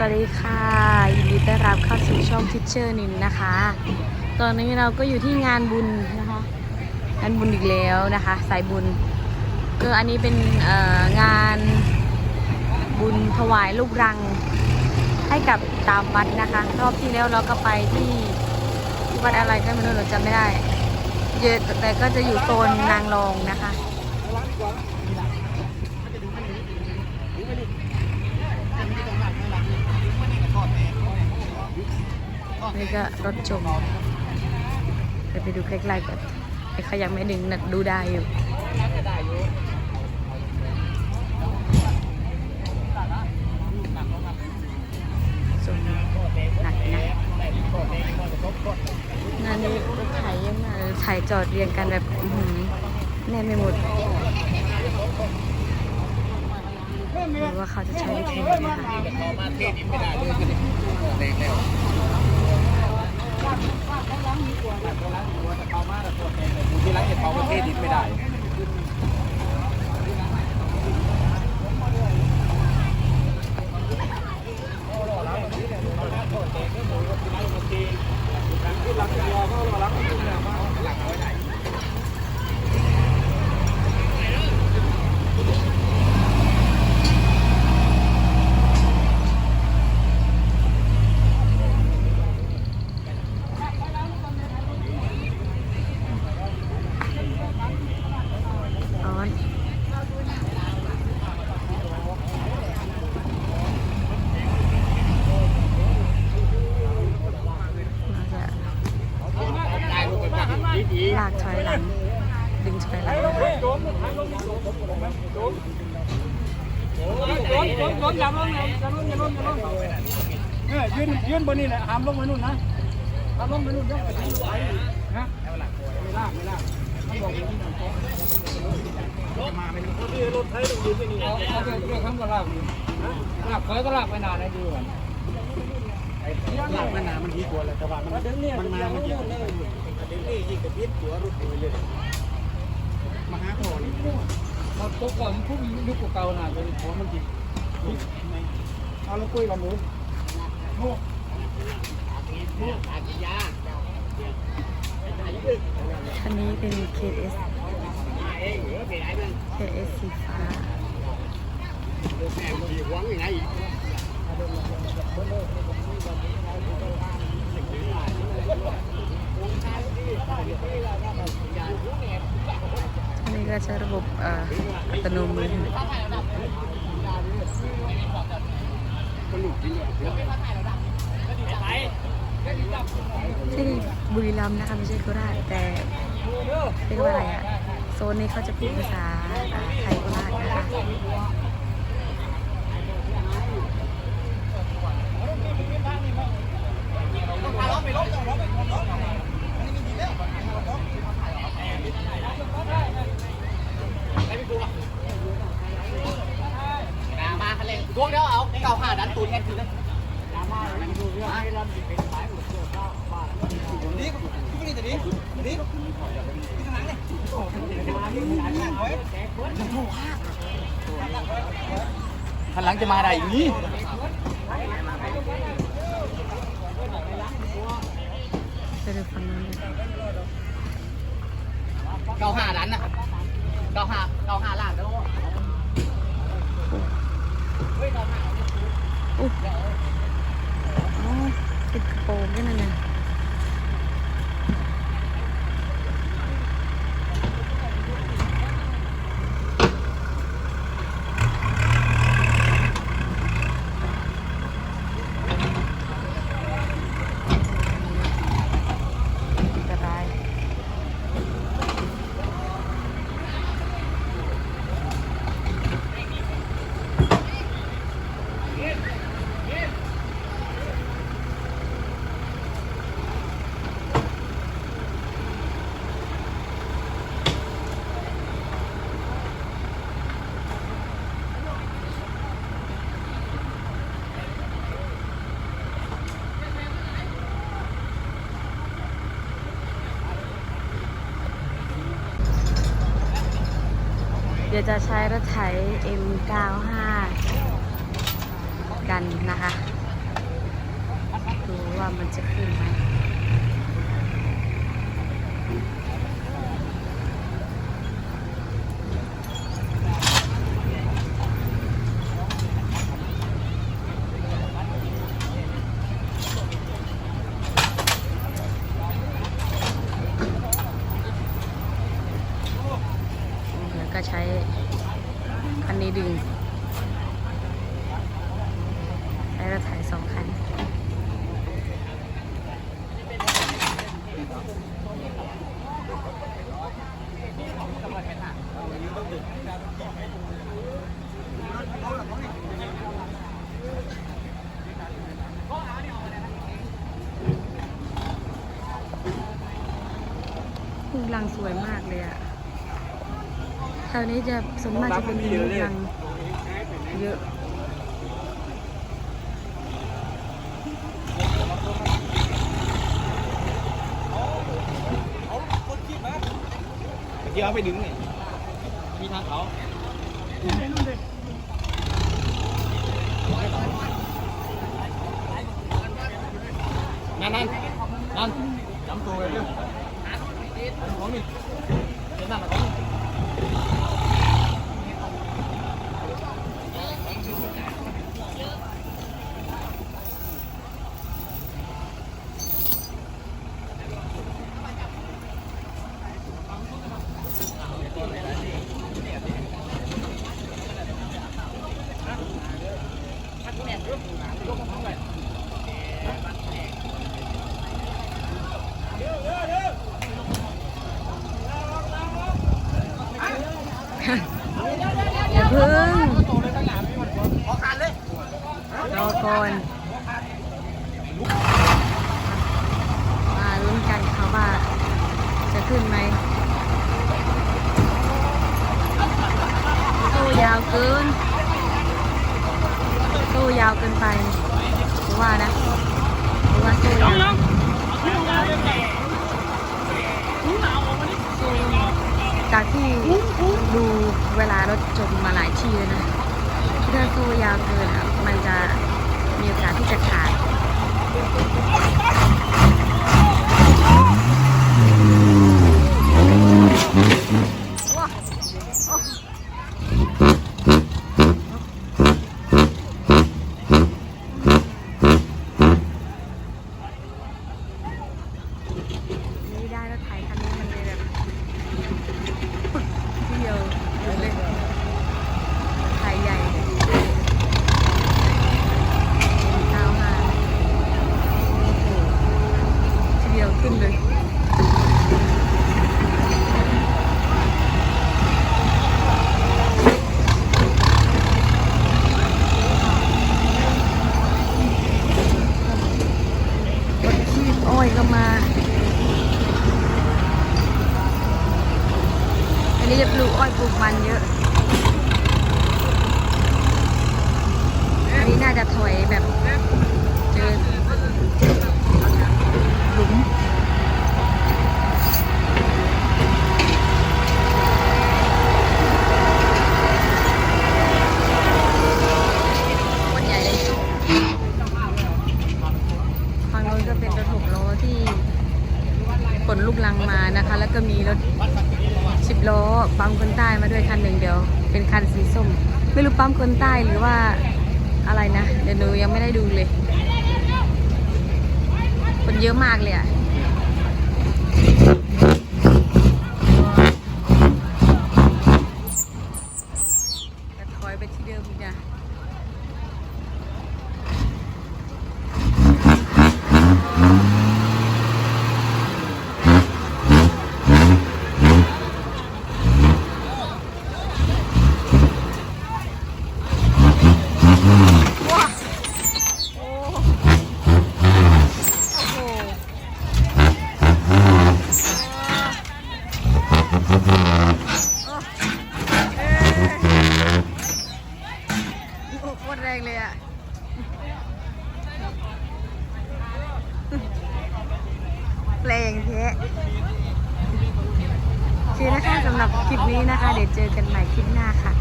สวัสดีค่ะยินดีต้อนรับเข้าสู่ช่องทิชเชอร์นินนะคะ ตอนนี้เราก็อยู่ที่งานบุญนะคะงานบุญอีกแล้วนะคะ สายบุญก็อันนี้เป็นงานบุญถวายลูกรัง ให้กับตามวัดนะคะ รอบที่แล้วเราก็ไปที่ที่วัดอะไรก็ไม่รู้เราจำไม่ได้เยอะแต่ก็จะอยู่โซนนางรองนะคะ นี่ก็รถจมเดี๋ยวไปดูใกล้ๆกันไอ้เขายังไม่ดึงนะดูได้อยู่จมหนักนะงานนี้รถไถเยอะมากเลยไถจอดเรียงกันแบบแน่ไม่หมดหรือว่าเขาจะใช้วิธีไหนนะคะ ที่ร้านเห็ดเผาประเทศดินไม่ได้ ร้อนเราจะลากถอยหลัง ดึงถอยหลังนะคะ โดนโดนโดนอ ย่าลงอย่าลงอย่าลงอย่าลงเนี่ยยืนยืนบนนี้แหละห้ามลงไปนู่นนะห้ามลงไปนู่นเดี๋ยวไปที่ไหนนะไม่ลากไม่ลากไม่บอกอย่างนี้มาไม่รู้ที่รถไถต้องยืนไปนี่เอาเอาเรื่องคำก็ลากนี่ลากเคยก็ลากไปนานนะดูกันลากไปนานมันดีกว่าเลยแต่ว่ามันมันมามันดีกว่าเดี๋ยวนี้ยิงกระพิษหัวรถเลยมาหาพ่อนี่ เราตกก่อนผู้มียุคเก่าหน่อยเป็นหัวมันจิเอาเราคุยกันหนูโน่คันนี้เป็น KS KS สีฟ้า อันนี้ก็ ใช้ระบบเอ่ออัตโนมือที่นี่บุรีรัมย์นะคะไม่ใช่โคราชแต่เป็นว่าอะไรอะโซนนี้เขาจะพูดภาษาอ่าไทยโคราชนะคะ มาคันเร่งดวงเดียวเอาเก่าหาดันตูนแค่คือเลยคันหลังจะมาได้อย่างนี้ ดี๋ยวจะใช้รถไถ M95 กันนะคะ ดูว่ามันจะขึ้นไหม ก็ใช้คันนี้ดึงใช้รถไถสองคันลูกลังสวยมากเลยอะ แถวนี้จะส่วนมากจะเป็นลูกลังเยอะเมื่อกี้เอาไปดึงนี่มีทางเขานั่นนั่นนั่นจำตัวเลยเรื่องของนี่เห็นหน้ามันอย่าพึ่ง ขอการเลย รอก่อนมาลุ้นกันค่ะว่าจะขึ้นไหมตู้ยาวเกินตู้ยาวเกินไปหรือว่านะหรือว่าตู้ยาวจากที่ดูเวลารถจมมาหลายที่เลยนะถ้าโซ่ยาวเกินอะมันจะ มีโอกาสที่จะขาด นี่ได้แล้วถ่ายคันนี้มันเลยแบบเดียวเลยถ่ายใหญ่เก้าห้าโอ้โหทีเดียวขึ้นเลย รถขี้อ้อยก็มา อันนี้จะปลูกอ้อยปลูกมันเยอะ อันนี้น่าจะถอยแบบเจอหลุมคนใหญ่เลย ฝั่งโน้นก็เป็นรถหกล้อที่ ขนลูกลังมานะคะ แล้วก็มีรถสิบล้อปั๊มคนใต้มาด้วยคันหนึ่งเดียว เป็นคันสีส้ม ไม่รู้ปั๊มคนใต้หรือว่าอะไรนะ เดี๋ยวหนูยังไม่ได้ดูเลย คนเยอะมากเลยอะแต่ถอยไปที่เดิมอีกนะ โอ้โคตรแรงเลยอะ เพลงเทะโอเคนะคะสำหรับคลิปนี้นะคะ เดี๋ยวเจอกันใหม่คลิปหน้าค่ะ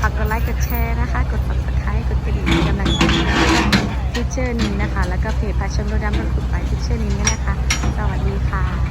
ฝากกดไลค์กดแชร์นะคะ กด subscribe กดกระดิ่งเป็นกำลังใจให้ฟิเจอร์นี้นะคะ แล้วก็เพจพาชมโรดำพระขุดไปทิชเชอร์นี้นะคะ สวัสดีค่ะ